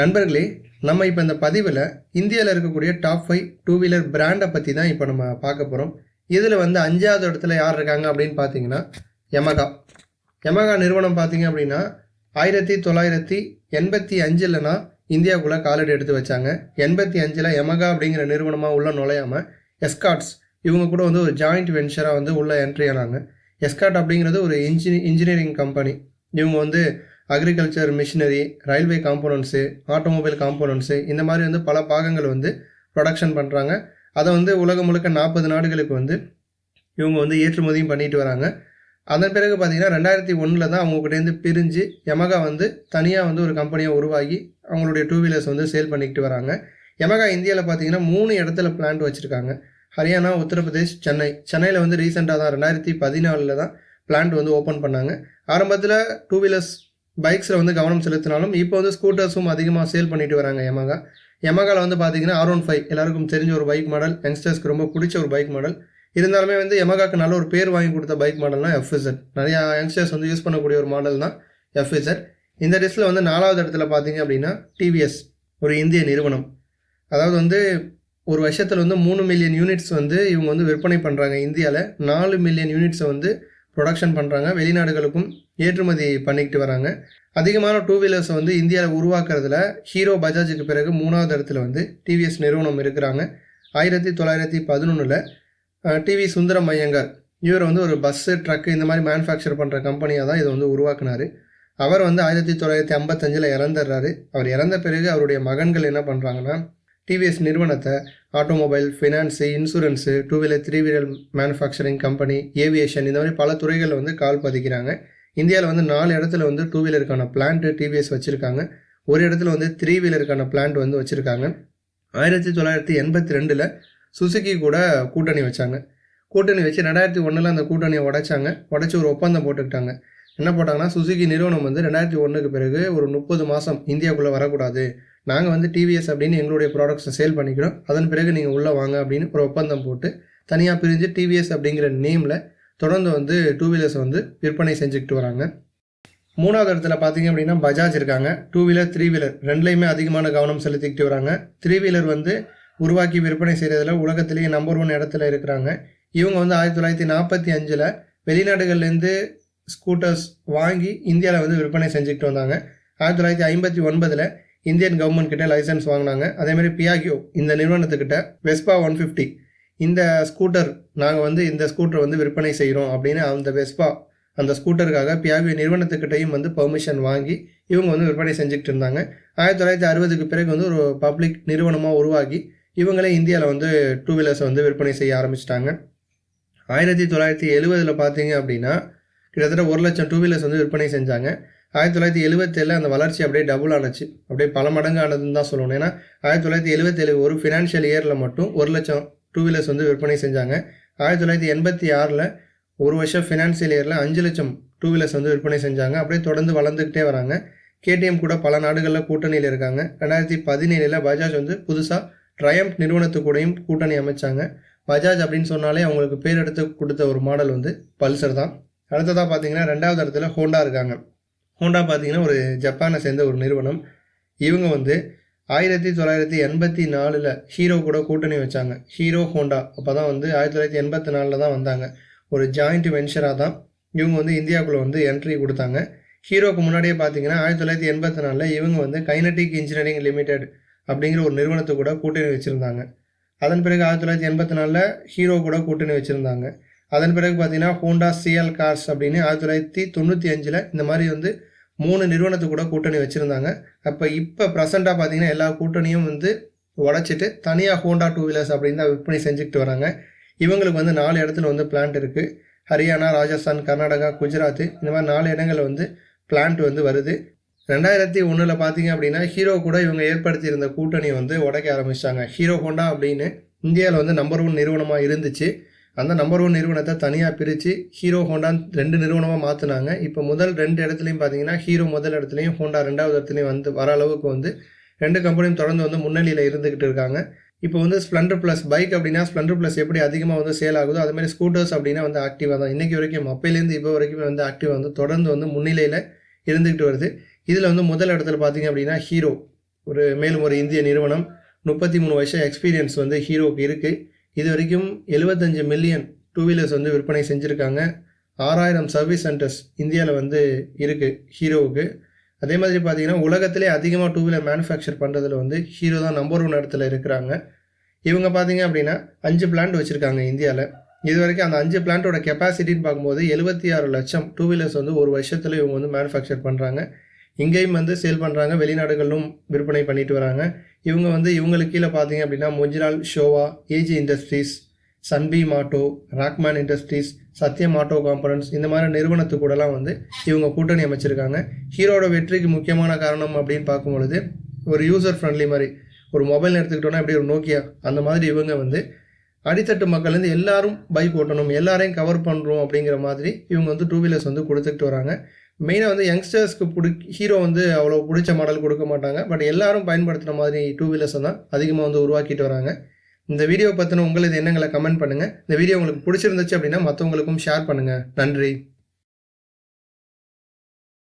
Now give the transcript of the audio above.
நண்பர்களே நம்ம இப்போ இந்த பதிவில் இந்தியாவில் இருக்கக்கூடிய டாப் ஃபைவ் டூ வீலர் பிராண்டை பற்றி தான் இப்போ நம்ம பார்க்க போகிறோம் இதில் வந்து அஞ்சாவது இடத்துல யார் இருக்காங்க அப்படின்னு பார்த்தீங்கன்னா யமகா யமகா நிறுவனம் பார்த்தீங்க அப்படின்னா ஆயிரத்தி தொள்ளாயிரத்தி எண்பத்தி அஞ்சில்னா இந்தியாவுக்குள்ளே காலடி எடுத்து வச்சாங்க. எண்பத்தி அஞ்சில் யமகா அப்படிங்கிற நிறுவனமாக உள்ள நுழையாமல் எஸ்காட்ஸ் இவங்க கூட வந்து ஒரு ஜாயிண்ட் வென்ச்சராக வந்து உள்ளே என்ட்ரி ஆனாங்க. எஸ்காட் அப்படிங்கிறது ஒரு இன்ஜினி இன்ஜினியரிங் கம்பெனி இவங்க வந்து agriculture machinery railway components automobile components இந்த மாதிரி வந்து பல பாகங்கள் வந்து ப்ரொடக்ஷன் பண்ணுறாங்க அதை வந்து உலகம் முழுக்க நாற்பது நாடுகளுக்கு வந்து இவங்க வந்து ஏற்றுமதியும் பண்ணிட்டு வராங்க. அதன் பிறகு பார்த்தீங்கன்னா ரெண்டாயிரத்தி ஒன்றில் தான் அவங்ககிட்டேருந்து பிரிஞ்சு யமகா வந்து தனியாக வந்து ஒரு கம்பெனியை உருவாகி அவங்களுடைய டூ வீலர்ஸ் வந்து சேல் பண்ணிக்கிட்டு வராங்க. யமகா இந்தியாவில் பார்த்தீங்கன்னா மூணு இடத்துல பிளான்ட் வச்சுருக்காங்க. ஹரியானா உத்தரப்பிரதேஷ் சென்னை. சென்னையில் வந்து ரீசெண்டாக தான் ரெண்டாயிரத்தி பதினாலில் தான் பிளான்ட் வந்து ஓப்பன் பண்ணாங்க. ஆரம்பத்தில் டூ வீலர்ஸ் பைக்ஸில் வந்து கவனம் செலுத்தினாலும் இப்போ வந்து ஸ்கூட்டர்ஸும் அதிகமாக சேல் பண்ணிட்டு வராங்க யமகா யமகாவில் வந்து பார்த்தீங்கன்னா ஆர் ஒன் ஃபைவ் எல்லாருக்கும் தெரிஞ்ச ஒரு பைக் மாடல் யங்ஸ்டர்ஸ்க்கு ரொம்ப பிடிச்ச ஒரு பைக் மாடல் இருந்தாலுமே வந்து யமகாக்கு நல்ல ஒரு பேர் வாங்கி கொடுத்த பைக் மாடல்னா எஃப்இசட் நிறையா யங்ஸ்டர்ஸ் வந்து யூஸ் பண்ணக்கூடிய ஒரு மாடல் தான் எஃப்இசட் இந்த லிஸ்ட்டில் வந்து நாலாவது இடத்துல பார்த்தீங்க அப்படின்னா டிவிஎஸ் ஒரு இந்திய நிறுவனம். அதாவது வந்து ஒரு வருஷத்தில் வந்து மூணு மில்லியன் யூனிட்ஸ் வந்து இவங்க வந்து விற்பனை பண்ணுறாங்க இந்தியாவில் நாலு மில்லியன் யூனிட்ஸை வந்து ப்ரொடக்ஷன் பண்ணுறாங்க வெளிநாடுகளுக்கும் ஏற்றுமதி பண்ணிக்கிட்டு வராங்க. அதிகமான டூ வீலர்ஸை வந்து இந்தியாவில் உருவாக்குறதுல ஹீரோ பஜாஜுக்கு பிறகு மூணாவது இடத்துல வந்து டிவிஎஸ் நிறுவனம் இருக்கிறாங்க. ஆயிரத்தி தொள்ளாயிரத்தி பதினொன்றில் டிவி சுந்தரம் ஐயங்கார் இவர் வந்து ஒரு பஸ்ஸு ட்ரக்கு இந்த மாதிரி மேனுஃபேக்சர் பண்ணுற கம்பெனியாக தான் இதை வந்து உருவாக்குனார். அவர் வந்து ஆயிரத்தி தொள்ளாயிரத்தி ஐம்பத்தஞ்சில் இறந்துடுறாரு. அவர் இறந்த பிறகு அவருடைய மகன்கள் என்ன பண்ணுறாங்கன்னா டிவிஎஸ் நிறுவனத்தை automobile finance insurance two wheeler three wheeler manufacturing company aviation இந்த மாதிரி பல துறைகளில் வந்து கால் பதிக்கிறாங்க. இந்தியாவில் வந்து நாலு இடத்துல வந்து டூ வீலருக்கான பிளான்ட்டு டிவிஎஸ் வச்சுருக்காங்க. ஒரு இடத்துல வந்து த்ரீ வீலருக்கான பிளான்ட் வந்து வச்சுருக்காங்க. ஆயிரத்தி தொள்ளாயிரத்தி எண்பத்தி ரெண்டில் சுசுகி கூட கூட்டணி வச்சாங்க. கூட்டணி வச்சு ரெண்டாயிரத்தி ஒன்றில் அந்த கூட்டணியை உடைச்சாங்க. உடச்சி ஒரு ஒப்பந்தம் போட்டுக்கிட்டாங்க. என்ன போட்டாங்கன்னா சுசுகி நிறுவனம் வந்து ரெண்டாயிரத்தி ஒன்றுக்கு பிறகு ஒரு முப்பது மாதம் இந்தியாவுக்குள்ளே வரக்கூடாது. நாங்கள் வந்து டிவிஎஸ் அப்படின்னு எங்களுடைய ப்ராடக்ட்ஸை சேல் பண்ணிக்கிறோம். அதன் பிறகு நீங்கள் உள்ளே வாங்க அப்படின்னு ஒரு ஒப்பந்தம் போட்டு தனியாக பிரிஞ்சு டிவிஎஸ் அப்படிங்கிற நேமில் தொடர்ந்து வந்து டூ வீலர்ஸை வந்து விற்பனை செஞ்சுக்கிட்டு வராங்க. மூணாவது இடத்துல பார்த்தீங்க அப்படின்னா பஜாஜ் இருக்காங்க. டூ வீலர் த்ரீ வீலர் ரெண்டுலேயுமே அதிகமான கவனம் செலுத்திக்கிட்டு வராங்க. த்ரீ வீலர் வந்து உருவாக்கி விற்பனை செய்கிறதுல உலகத்திலேயே நம்பர் ஒன் இடத்துல இருக்கிறாங்க. இவங்க வந்து ஆயிரத்தி தொள்ளாயிரத்தி நாற்பத்தி அஞ்சில் வெளிநாடுகள்லேருந்து ஸ்கூட்டர்ஸ் வாங்கி இந்தியாவில் வந்து விற்பனை செஞ்சுக்கிட்டு வந்தாங்க. ஆயிரத்தி தொள்ளாயிரத்தி ஐம்பத்தி ஒன்பதில் இந்தியன் கவர்மெண்ட் கிட்ட லைசன்ஸ் வாங்கினாங்க. அதேமாதிரி பியாகியோ இந்த நிறுவனத்துக்கிட்ட வெஸ்பா ஒன் ஃபிஃப்டி இந்த ஸ்கூட்டர் நாங்கள் வந்து இந்த ஸ்கூட்டர் வந்து விற்பனை செய்கிறோம் அப்படின்னு அந்த வெஸ்பா அந்த ஸ்கூட்டருக்காக பியாகியோ நிறுவனத்துக்கிட்டையும் வந்து பெர்மிஷன் வாங்கி இவங்க வந்து விற்பனை செஞ்சுக்கிட்டு இருந்தாங்க. ஆயிரத்தி தொள்ளாயிரத்தி அறுபதுக்கு பிறகு வந்து ஒரு பப்ளிக் நிறுவனமாக உருவாகி இவங்களே இந்தியாவில் வந்து டூ வீலர்ஸை வந்து விற்பனை செய்ய ஆரம்பிச்சிட்டாங்க. ஆயிரத்தி தொள்ளாயிரத்தி எழுபதில் பார்த்தீங்க அப்படின்னா கிட்டத்தட்ட ஒரு லட்சம் டூ வீலர்ஸ் வந்து விற்பனை செஞ்சாங்க. ஆயிரத்தி தொள்ளாயிரத்தி எழுபத்தேழில் அந்த வளர்ச்சி அப்படியே டபுள் ஆனச்சு. அப்படியே பல மடங்கு ஆனதுன்னு தான் சொல்லணும். ஏன்னா ஆயிரத்தி தொள்ளாயிரத்தி எழுபத்தேழு ஒரு ஃபினான்ஷியல் இயரில் மட்டும் ஒரு லட்சம் டூ வீலர்ஸ் வந்து விற்பனை செஞ்சாங்க. ஆயிரத்தி தொள்ளாயிரத்தி எண்பத்தி ஆறில் ஒரு வருஷம் ஃபினான்ஷியல் இயரில் அஞ்சு லட்சம் டூ வீலர்ஸ் வந்து விற்பனை செஞ்சாங்க. அப்படியே தொடர்ந்து வளர்ந்துக்கிட்டே வராங்க. கேடிஎம் கூட பல நாடுகளில் கூட்டணியில் இருக்காங்க. ரெண்டாயிரத்தி பதினேழில் பஜாஜ் வந்து புதுசாக ட்ரயம்ப் நிறுவனத்து கூடயும் கூட்டணி அமைச்சாங்க. பஜாஜ் அப்படின்னு சொன்னாலே அவங்களுக்கு பேர் எடுத்து கொடுத்த ஒரு மாடல் வந்து பல்சர் தான். அடுத்ததாக பார்த்தீங்கன்னா ரெண்டாவது இடத்துல ஹோண்டா இருக்காங்க. ஹோண்டா பார்த்தீங்கன்னா ஒரு ஜப்பானை சேர்ந்த ஒரு நிறுவனம். இவங்க வந்து ஆயிரத்தி தொள்ளாயிரத்தி எண்பத்தி நாலில் ஹீரோ கூட கூட்டணி வச்சாங்க. ஹீரோ ஹோண்டா. அப்போ தான் வந்து ஆயிரத்தி தொள்ளாயிரத்தி எண்பத்தி நாலில் தான் வந்தாங்க. ஒரு ஜாயிண்ட் வென்ச்சராக தான் இவங்க வந்து இந்தியாவுக்குள்ளே வந்து என்ட்ரி கொடுத்தாங்க. ஹீரோக்கு முன்னாடியே பார்த்தீங்கன்னா ஆயிரத்தி தொள்ளாயிரத்தி எண்பத்தி நாலில் இவங்க வந்து கைனட்டிக் இன்ஜினியரிங் லிமிடெட் அப்படிங்கிற ஒரு நிறுவனத்தை கூட கூட்டணி வச்சுருந்தாங்க. அதன் பிறகு ஆயிரத்தி தொள்ளாயிரத்தி எண்பத்தி நாலில் ஹீரோ கூட கூட்டணி வச்சுருந்தாங்க. அதன் பிறகு பார்த்தீங்கன்னா ஹோண்டா சிஎல் கார்ஸ் அப்படின்னு ஆயிரத்தி தொள்ளாயிரத்தி தொண்ணூற்றி அஞ்சில் இந்த மாதிரி வந்து மூணு நிறுவனத்து கூட கூட்டணி வச்சுருந்தாங்க. அப்போ இப்போ ப்ரெசண்ட்டாக பார்த்தீங்கன்னா எல்லா கூட்டணியும் வந்து உடச்சிட்டு தனியாக ஹோண்டா டூ வீலர்ஸ் அப்படின்னு தான் விற்பனை செஞ்சுக்கிட்டு வராங்க. இவங்களுக்கு வந்து நாலு இடத்துல வந்து பிளான்ட் இருக்குது ஹரியானா ராஜஸ்தான் கர்நாடகா குஜராத் இந்த மாதிரி நாலு இடங்களில் வந்து பிளான்ட் வந்து வருது. ரெண்டாயிரத்தி ஒன்றில் பார்த்தீங்க அப்படின்னா ஹீரோ கூட இவங்க ஏற்படுத்தியிருந்த கூட்டணி வந்து உடைக்க ஆரம்பிச்சிட்டாங்க. ஹீரோ ஹோண்டா அப்படின்னு இந்தியாவில் வந்து நம்பர் ஒன் நிறுவனமாக இருந்துச்சு. அந்த நம்பர் ஒன் நிறுவனத்தை தனியாக பிரித்து ஹீரோ ஹோண்டான்னு ரெண்டு நிறுவனமாக மாற்றினாங்க இப்போ முதல் ரெண்டு இடத்துலையும் பார்த்தீங்கன்னா ஹீரோ முதல் இடத்துலையும் ஹோண்டா ரெண்டாவது இடத்துலையும் வந்து வர அளவுக்கு வந்து ரெண்டு கம்பெனியும் தொடர்ந்து வந்து முன்னணியில் இருந்துக்கிட்டு இருக்காங்க. இப்போ வந்து ஸ்ப்ளெண்டர் ப்ளஸ் பைக் அப்படின்னா ஸ்ப்ளெண்டர் ப்ளஸ் எப்படி அதிகமாக வந்து சேல் ஆகுதோ அது மாதிரி ஸ்கூட்டர்ஸ் அப்படின்னா வந்து ஆக்டிவாக தான். இன்றைக்கி வரைக்கும் அப்பையிலேருந்து இப்போ வரைக்கும் வந்து ஆக்டிவாக வந்து தொடர்ந்து வந்து முன்னிலையில் இருந்துக்கிட்டு வருது. இதில் வந்து முதல் இடத்துல பார்த்தீங்க அப்படின்னா ஹீரோ. ஒரு மேலும் ஒரு இந்திய நிறுவனம். முப்பத்தி மூணு வருஷம் எக்ஸ்பீரியன்ஸ் வந்து ஹீரோவுக்கு இருக்குது இது வரைக்கும் எழுபத்தஞ்சு மில்லியன் டூ வீலர்ஸ் வந்து விற்பனை செஞ்சுருக்காங்க. ஆறாயிரம் சர்வீஸ் சென்டர்ஸ் இந்தியாவில் வந்து இருக்குது ஹீரோவுக்கு. அதே மாதிரி பார்த்தீங்கன்னா உலகத்திலே அதிகமாக டூ வீலர் மேனுஃபேக்சர் பண்ணுறதுல வந்து ஹீரோ தான் நம்பர் ஒன் இடத்துல இருக்கிறாங்க. இவங்க பார்த்தீங்க அப்படின்னா அஞ்சு பிளான்ட் வச்சுருக்காங்க இந்தியாவில் இது வரைக்கும் அந்த அஞ்சு பிளான்ட்டோட கெப்பாசிட்டின்னு பார்க்கும்போது எழுபத்தி ஆறு லட்சம் டூ வீலர்ஸ் வந்து ஒரு வருஷத்தில் இவங்க வந்து மேனுஃபேக்சர் பண்ணுறாங்க இங்கேயும் வந்து சேல் பண்ணுறாங்க வெளிநாடுகளிலும் விற்பனை பண்ணிட்டு வராங்க. இவங்க வந்து இவங்களுக்கு கீழே பார்த்தீங்க அப்படின்னா மொஜிலால் Showa AG industries Sunbeam auto Rockman industries Satyam auto components இந்த மாதிரி நிறுவனத்து கூடலாம் வந்து இவங்க கூட்டணி அமைச்சிருக்காங்க. ஹீரோட வெற்றிக்கு முக்கியமான காரணம் அப்படின்னு பார்க்கும் பொழுது ஒரு யூசர் ஃப்ரெண்ட்லி மாதிரி ஒரு மொபைல் எடுத்துக்கிட்டோன்னா எப்படி ஒரு நோக்கியா அந்த மாதிரி இவங்க வந்து அடித்தட்டு மக்கள்லேருந்து எல்லாரும் பைக் ஓட்டணும் எல்லாரையும் கவர் பண்ணுறோம் அப்படிங்கிற மாதிரி இவங்க வந்து டூ வீலர்ஸ் வந்து கொடுத்துக்கிட்டு வராங்க. மெயினாக வந்து யங்ஸ்டர்ஸ்க்கு பிடி ஹீரோ வந்து அவ்வளோ பிடிச்ச மாடல் கொடுக்க மாட்டாங்க. பட் எல்லாரும் பயன்படுத்துகிற மாதிரி டூ வீலர்ஸ் தான் அதிகமாக வந்து உருவாக்கிட்டு வராங்க. இந்த வீடியோ பற்றின உங்களது எண்ணங்களை கமெண்ட் பண்ணுங்கள் இந்த வீடியோ உங்களுக்கு பிடிச்சிருந்துச்சு அப்படின்னா மற்றவங்களுக்கும் ஷேர் பண்ணுங்கள் நன்றி.